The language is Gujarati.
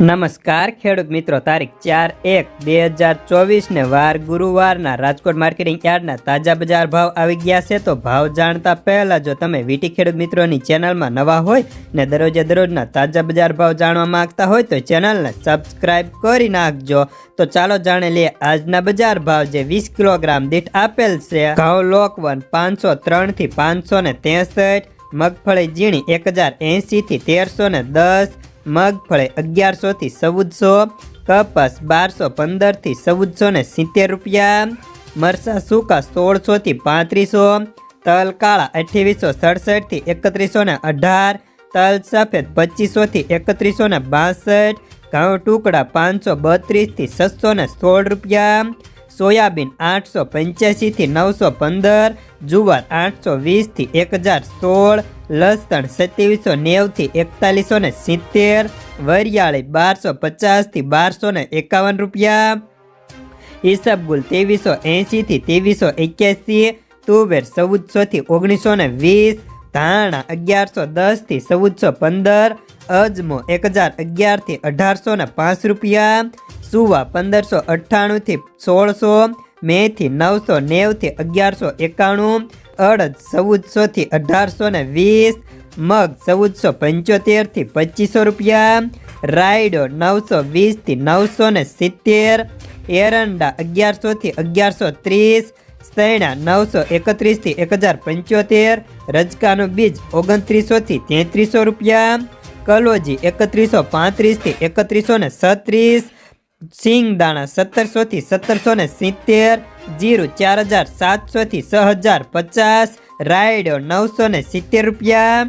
નમસ્કાર, ખેડૂત મિત્રો. તારીખ ચાર એક બે હજાર ચોવીસને વાર ગુરુવારના રાજકોટ માર્કેટિંગ યાર્ડના તાજા બજાર ભાવ આવી ગયા છે. તો ભાવ જાણતા પહેલાં જો તમે વીટી ખેડૂત મિત્રોની ચેનલમાં નવા હોય ને દરરોજે દરરોજના તાજા બજાર ભાવ જાણવા માંગતા હોય તો ચેનલને સબસ્ક્રાઈબ કરી નાખજો. તો ચાલો જાણી લઈએ આજના બજાર ભાવ. જે વીસ કિલોગ્રામ દીઠ આપેલ છે. ઘઉં લોકવન પાંચસો ત્રણથી પાંચસો ને ત્રેસઠ મગફળી ઝીણી એક હજાર એંશીથી તેરસો ને દસ મગફળી અગિયારસોથી ચૌદસો, કપાસ બારસો પંદરથી ચૌદસો ને સિત્તેર રૂપિયા મરસા સૂકા સોળસોથી પાંત્રીસો, તલ કાળા અઠ્યાવીસો સડસઠથી એકત્રીસો ને અઢાર, તલ સફેદ પચીસોથી એકત્રીસો ને બાસઠ, ઘઉં ટુકડા પાંચસો બત્રીસથી છસો ને સોળ રૂપિયા સોયાબીન આઠસો પંચ્યાસીથી નવસો પંદર, જુવાર આઠસો વીસથી એક હજાર સોળ, લસણ સત્યાવીસો નેવથી એકતાલીસો ને સિત્તેર, વરિયાળી બારસો પચાસથી બારસો ને એકાવન રૂપિયા, ઈસબગુલ ત્રેવીસો એંશીથી ત્રેવીસો એક્યાસી, તુવેર ચૌદસોથી ઓગણીસો ને વીસ, ધાણા અગિયારસો દસથી ચૌદસો પંદર, અજમો એક હજાર અગિયારથી અઢારસો ને પાંચ રૂપિયા સુવા પંદરસો અઠ્ઠાણુંથી સોળસો, મેથી નવસો નેવથી અગિયારસો એકાણું, અડદ ચૌદસોથી અઢારસો ને વીસ, મગ ચૌદસો પંચોતેરથી પચીસો રૂપિયા, રાયડો નવસો વીસથી નવસો ને સિત્તેર, એરંડા અગિયારસોથી અગિયારસો ત્રીસ સૈણા નવસો એકત્રીસથી એક હજાર પંચોતેર, રજકાનું બીજ ઓગણત્રીસોથી તેત્રીસો રૂપિયા, કલોજી એકત્રીસો પાંત્રીસથી એકત્રીસો ને છત્રીસ સિંગદાણા સત્તરસોથી સત્તરસો ને સિત્તેર, જીરું ચાર હજાર સાતસોથી છ હજાર પચાસ, રાયડો નવસો ને સિત્તેર રૂપિયા.